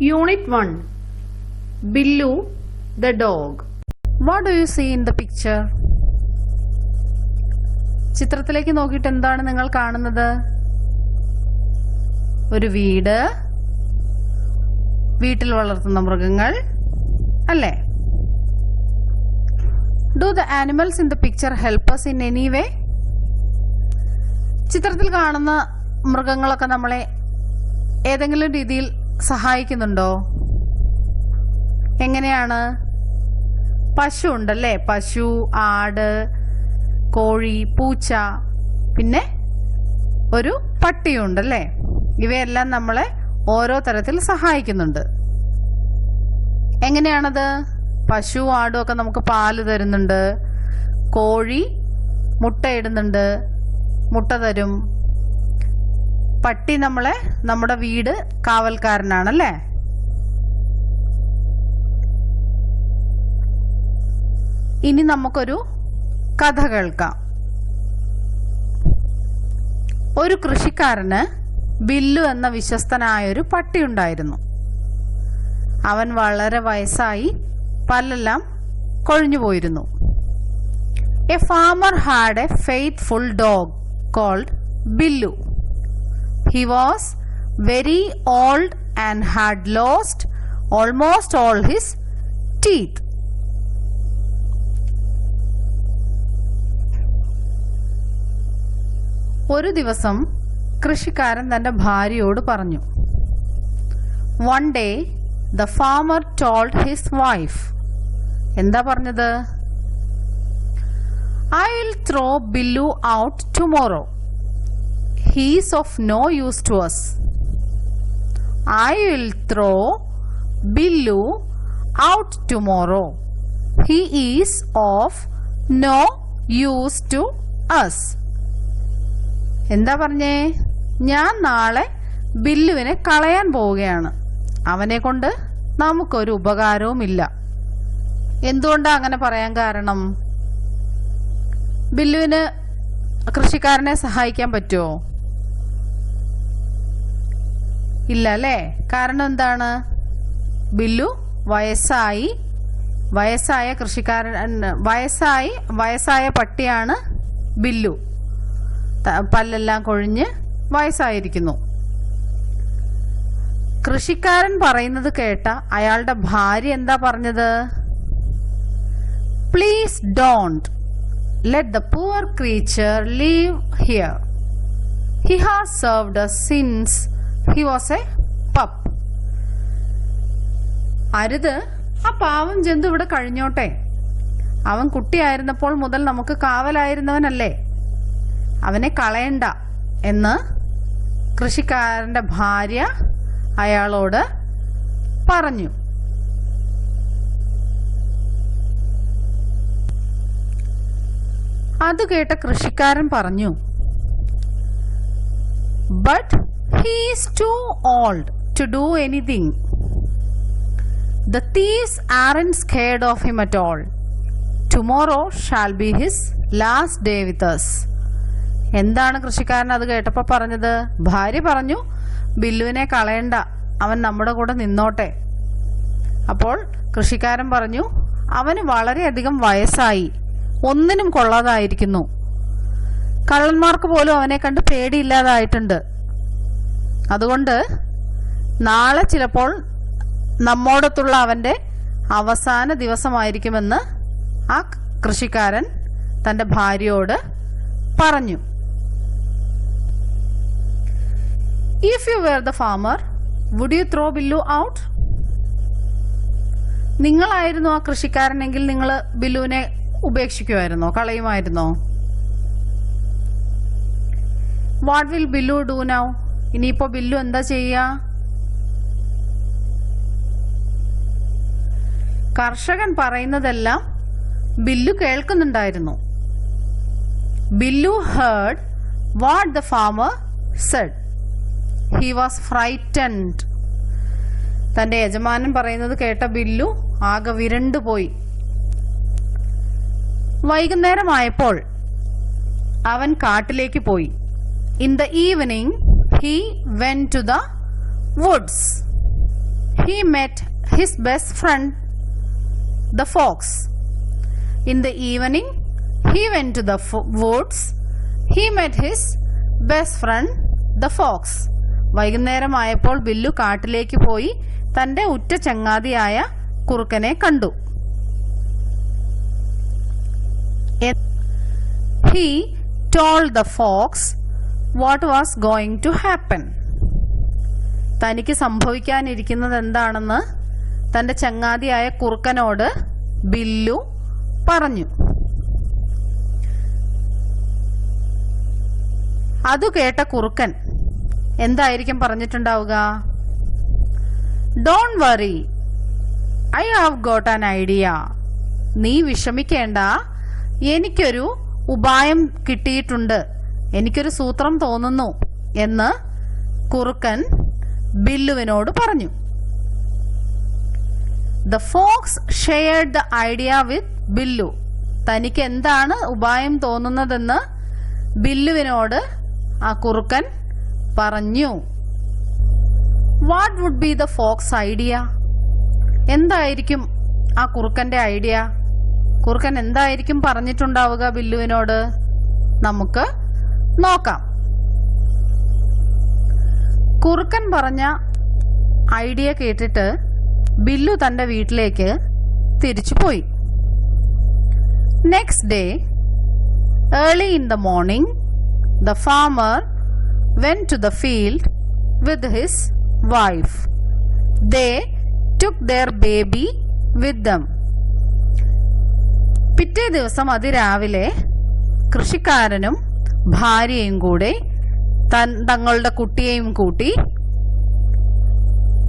Unit 1 Billu the dog. What do you see in the picture ചിത്രത്തിലേക്ക് നോക്കിയിട്ട് എന്താണ് നിങ്ങൾ കാണുന്നത്? ഒരു വീട്. വീട്ടിൽ വളർത്തുന്ന മൃഗങ്ങൾ. അല്ലേ? Do the animals in the picture helps in any way ചിത്രത്തിൽ കാണുന്ന മൃഗങ്ങളൊക്കെ നമ്മളെ ഏതെങ്കിലും രീതിയിൽ സഹായിക്കുന്നുണ്ടോ? എങ്ങനെയാണ്? പശു ഉണ്ടല്ലേ? പശു ആട് കോഴി പൂച്ച പിന്നെ ഒരു പട്ടിയുണ്ടല്ലേ ഇവയെല്ലാം നമ്മളെ ഓരോ തരത്തിൽ സഹായിക്കുന്നുണ്ട്. എങ്ങനെയാണത്? പശു ആടും ഒക്കെ നമുക്ക് പാൽ തരുന്നുണ്ട്. കോഴി മുട്ടയിടുന്നുണ്ട്. മുട്ട തരും. പട്ടി നമ്മളെ നമ്മുടെ വീട് കാവൽക്കാരനാണല്ലേ? ഇനി നമുക്കൊരു കഥ കേൾക്കാം. ഒരു കൃഷിക്കാരന് ബില്ലു എന്ന വിശ്വസ്തനായൊരു പട്ടി ഉണ്ടായിരുന്നു. അവൻ വളരെ വയസ്സായി പല്ലെല്ലാം കൊഴിഞ്ഞു പോയിരുന്നു. A farmer had a faithful dog called Billu he was very old and had lost almost all his teeth ഒരു ദിവസം കൃഷിക്കാരൻ തന്റെ ഭാര്യയോട് പറഞ്ഞു one day the farmer told his wife എന്താ പറഞ്ഞത്? I will throw Billu out tomorrow he's of no use to us I will throw Billu out tomorrow. He is of no use to us എന്താ പറഞ്ഞേ? ഞാൻ നാളെ ബില്ലുവിനെ കളയാൻ പോവുകയാണ്. അവനെ കൊണ്ട് നമുക്കൊരു ഉപകാരവുമില്ല എന്തുകൊണ്ടാ അങ്ങനെ പറയാൻ കാരണം? ബില്ലുവിന് കൃഷിക്കാരനെ സഹായിക്കാൻ പറ്റുമോ ഇല്ല അല്ലേ കാരണം എന്താണ്? ബില്ലു വയസ്സായി വയസ്സായ കൃഷിക്കാരൻ വയസ്സായി വയസ്സായ പട്ടിയാണ് ബില്ലു. പല്ലെല്ലാം കൊഴിഞ്ഞ് വയസ്സായിരിക്കുന്നു. കൃഷിക്കാരൻ പറയുന്നത് കേട്ട അയാളുടെ ഭാര്യ എന്താ പറഞ്ഞത്? Please don't let the poor creature leave here he has served since he was a pup അരുത് ആ പാവം ജന്തു ഇവിടെ കഴിഞ്ഞോട്ടെ. അവൻ കുട്ടിയായിരുന്നപ്പോൾ മുതൽ നമുക്ക് കാവലായിരുന്നവനല്ലേ. അവനെ കളയണ്ട എന്ന് കൃഷിക്കാരന്റെ ഭാര്യ അയാളോട് പറഞ്ഞു. അത് കേട്ട കൃഷിക്കാരൻ പറഞ്ഞു but he's too old to do anything. The thieves aren't scared of him at all. Tomorrow shall be his last day with us. എന്താണ് കൃഷിക്കാരൻ അത് കേട്ടപ്പോൾ പറഞ്ഞത് ഭാര്യ പറഞ്ഞു ബില്ലുവിനെ കളയണ്ട അവൻ നമ്മുടെ കൂടെ നിന്നോട്ടെ അപ്പോൾ കൃഷിക്കാരൻ പറഞ്ഞു അവന് വളരെയധികം വയസ്സായി ഒന്നിനും കൊള്ളാതായിരിക്കുന്നു കള്ളന്മാർക്ക് പോലും അവനെ കണ്ട് പേടിയില്ലാതായിട്ടുണ്ട് അതുകൊണ്ട് നാളെ ചിലപ്പോൾ നമ്മോടത്തുള്ള അവന്റെ അവസാന ദിവസമായിരിക്കുമെന്ന് ആ കൃഷിക്കാരൻ തന്റെ ഭാര്യയോട് പറഞ്ഞു. If you were the farmer would you throw Billu out നിങ്ങളായിരുന്നു ആ കൃഷിക്കാരനെങ്കിൽ നിങ്ങൾ ബില്ലുവിനെ ഉപേക്ഷിക്കുമായിരുന്നോ? കളയുമായിരുന്നോ? What will Billu do now ഇനിയിപ്പോ ബില്ലു എന്താ ചെയ്യുക കർഷകൻ പറയുന്നതെല്ലാം Billu കേൾക്കുന്നുണ്ടായിരുന്നു. Billu heard what the farmer said. He was frightened. തന്റെ യജമാനൻ പറയുന്നത് കേട്ട ബില്ലു ആകെ വിരണ്ടുപോയി വൈകുന്നേരമായപ്പോൾ അവൻ കാട്ടിലേക്ക് പോയി. In the evening he went to the woods. he met his best friend, the fox. In the evening, he went to the woods. He met his best friend, the fox. വൈകുന്നേരമായപ്പോൾ ബില്ലു കാട്ടിലേക്ക് പോയി തന്റെ ഉറ്റ ചങ്ങാതിയായ കുറുക്കനെ കണ്ടു he He told the fox was going to happen. തനിക്ക് സംഭവിക്കാനിരിക്കുന്നത് എന്താണെന്ന് തന്റെ ചങ്ങാതിയായ കുറുക്കനോട് ബില്ലു പറഞ്ഞു. അതു കേട്ട കുറുക്കൻ എന്തായിരിക്കും പറഞ്ഞിട്ടുണ്ടാവുക? Don't worry I have got an idea നീ വിഷമിക്കേണ്ട. എനിക്കൊരു ഉപായം കിട്ടിയിട്ടുണ്ട്. എനിക്കൊരു സൂത്രം തോന്നുന്നു എന്ന് കുറുക്കൻ ബില്ലുവിനോട് പറഞ്ഞു. The fox shared the idea with Billu. തനിക്ക് എന്താണ് ഉപായം തോന്നുന്നതെന്ന് ബില്ലുവിനോട് ആ കുറുക്കൻ പറഞ്ഞു. What would be the fox idea എന്തായിരിക്കും ആ കുറുക്കന്റെ ഐഡിയ കുറുക്കൻ എന്തായിരിക്കും പറഞ്ഞിട്ടുണ്ടാവുക ബില്ലുവിനോട്? നമുക്ക് നോക്കാം. കുറുക്കൻ പറഞ്ഞ ഐഡിയ കേട്ടിട്ട് ബില്ലു തന്റെ വീട്ടിലേക്ക് തിരിച്ചു പോയി. Next day early in the morning the farmer went to the field with his wife they took their baby with them പിറ്റേ ദിവസം അതിരാവിലെ കൃഷിക്കാരനും ഭാര്യയും കൂടെ തൻ- തങ്ങളുടെ കുട്ടിയെയും കൂട്ടി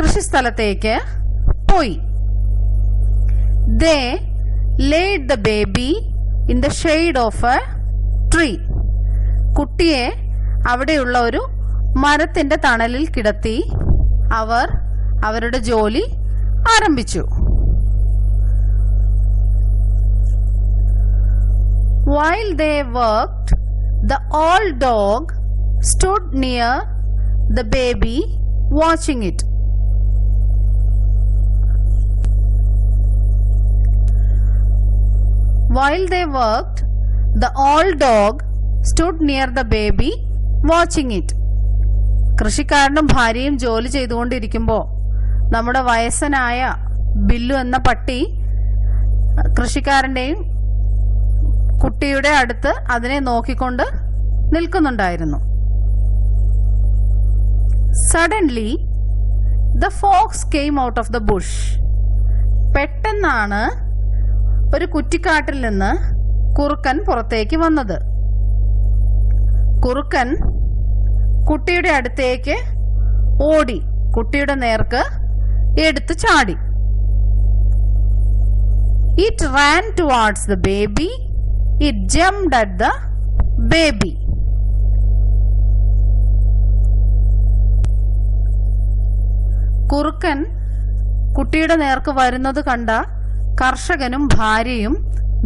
കൃഷിസ്ഥലത്തേക്ക് പോയി. They laid the baby in the shade of a tree കുട്ടിയെ അവിടെയുള്ള ഒരു മരത്തിന്റെ തണലിൽ കിടത്തി അവർ അവരുടെ ജോലി ആരംഭിച്ചു. While they worked, the old dog stood near the baby watching it. While they worked, the old dog stood near the baby watching it. കൃഷിക്കാരനും ഭാര്യയും ജോലി ചെയ്തുകൊണ്ടിരിക്കുമ്പോൾ നമ്മുടെ വയസ്സനായ ബില്ലു എന്ന പട്ടി കൃഷിക്കാരന്റെയും കുട്ടിയുടെ അടുത്ത് അതിനെ നോക്കിക്കൊണ്ട് നിൽക്കുന്നുണ്ടായിരുന്നു. Suddenly the fox came out of the bush പെട്ടെന്നാണ് ഒരു കുറ്റിക്കാട്ടിൽ നിന്ന് കുറുക്കൻ പുറത്തേക്ക് വന്നത്. കുറുക്കൻ കുട്ടിയുടെ അടുത്തേക്ക് ഓടി കുട്ടിയുടെ നേർക്ക് എടുത്തു ചാടി. It ran towards the baby it jumped at the baby കുറുക്കൻ കുട്ടിയുടെ നേർക്ക് വരുന്നത് കണ്ട കർഷകനും ഭാര്യയും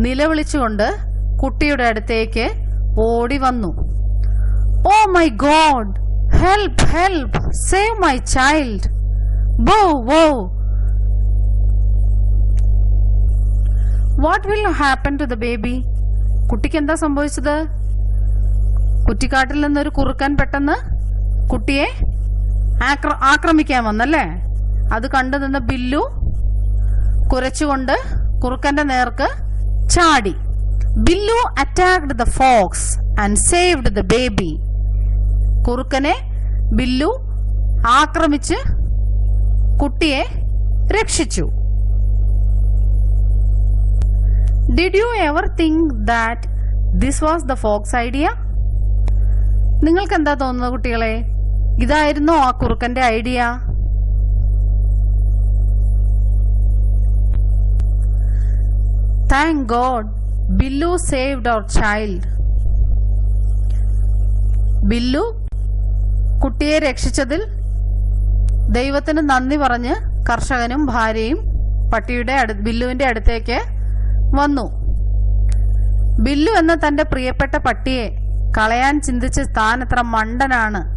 നിലവിളിച്ചുകൊണ്ട് കുട്ടിയുടെ അടുത്തേക്ക് ഓടി വന്നു. ഓ my god help help save my child bow wow what will happen to the baby കുട്ടിക്ക് എന്താ സംഭവിച്ചത്? കുറ്റിക്കാട്ടിൽ നിന്നൊരു കുറുക്കൻ പെട്ടെന്ന് കുട്ടിയെ ആക്രമിക്കാൻ വന്നല്ലേ? അത് കണ്ടു നിന്ന ബില്ലു കുരച്ചുകൊണ്ട് കുറുക്കന്റെ നേർക്ക് ചാടി. Billu attacked the fox and saved the baby കുറുക്കനെ ബില്ലു ആക്രമിച്ച് കുട്ടിയെ രക്ഷിച്ചു. Did you ever think that this was the fox idea നിങ്ങൾക്ക് എന്താ തോന്നുന്നത് കുട്ടികളെ? ഇതായിരുന്നോ ആ കുറുക്കന്റെ idea. Thank god Billu saved our child Billu കുട്ടിയെ രക്ഷിച്ചതിൽ ദൈവത്തിന് നന്ദി പറഞ്ഞ് കർഷകനും ഭാര്യയും പട്ടിയുടെ അടു ബില്ലുവിന്റെ അടുത്തേക്ക് വന്നു. ബില്ലു എന്ന തന്റെ പ്രിയപ്പെട്ട പട്ടിയെ കളയാൻ ചിന്തിച്ച് താൻ എത്ര മണ്ടനാണ്.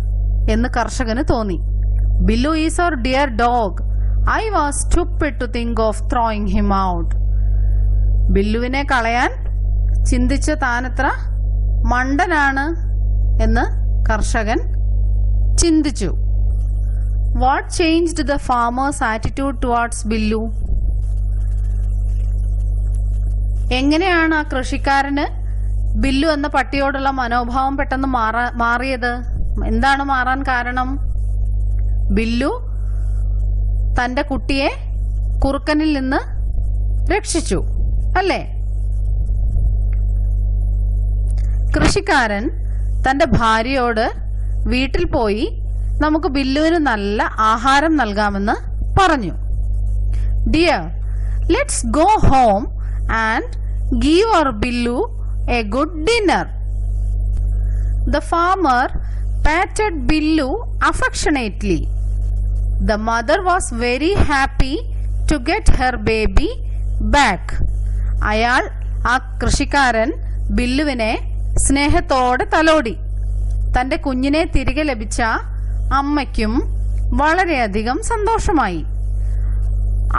എന്ന് കർഷകന് തോന്നി. Billu is our dear dog. I was stupid to think of throwing him out. ബില്ലുവിനെ കളയാൻ ചിന്തിച്ച താനത്ര മണ്ടനാണ് എന്ന് കർഷകൻ ചിന്തിച്ചു. What changed the farmer's attitude towards Billu? എങ്ങനെയാണ് ആ കൃഷിക്കാരന് ബില്ലു എന്ന പട്ടിയോടുള്ള മനോഭാവം പെട്ടെന്ന് മാറിയത്? എന്താണ് മാറാൻ കാരണം? ബില്ലു തന്റെ കുട്ടിയെ കുറുക്കനിൽ നിന്ന് രക്ഷിച്ചു അല്ലേ? കൃഷിക്കാരൻ തന്റെ ഭാര്യയോട് വീട്ടിൽ പോയി നമുക്ക് ബില്ലുവിന് നല്ല ആഹാരം നൽകാമെന്ന് പറഞ്ഞു. Dear let's go home and give our Billu a good dinner the farmer patted Billu affectionately. The mother was very happy to get her baby back. അയാൾ ആ കൃഷിക്കാരൻ ബില്ലുവിനെ സ്നേഹത്തോടെ തലോടി തന്റെ കുഞ്ഞിനെ തിരികെ ലഭിച്ച അമ്മയ്ക്കും വളരെയധികം സന്തോഷമായി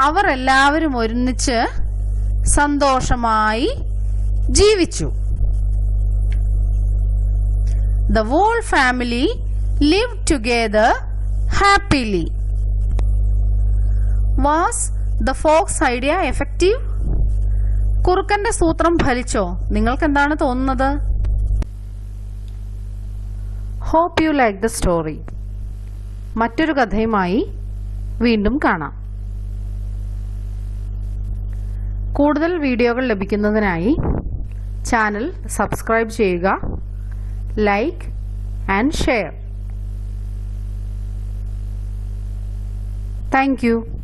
അവർ എല്ലാവരും ഒരുമിച്ച് സന്തോഷമായി ജീവിച്ചു The whole family lived together happily. Was the fox idea effective? കുറുക്കന്റെ സൂത്രം ഫലിച്ചോ? നിങ്ങൾക്ക് എന്താണ് തോന്നുന്നത്? Hope you like the story മറ്റൊരു കഥയുമായി വീണ്ടും കാണാം. കൂടുതൽ വീഡിയോകൾ ലഭിക്കുന്നതിനായി ചാനൽ സബ്സ്ക്രൈബ് ചെയ്യുക. Like and share. Thank you.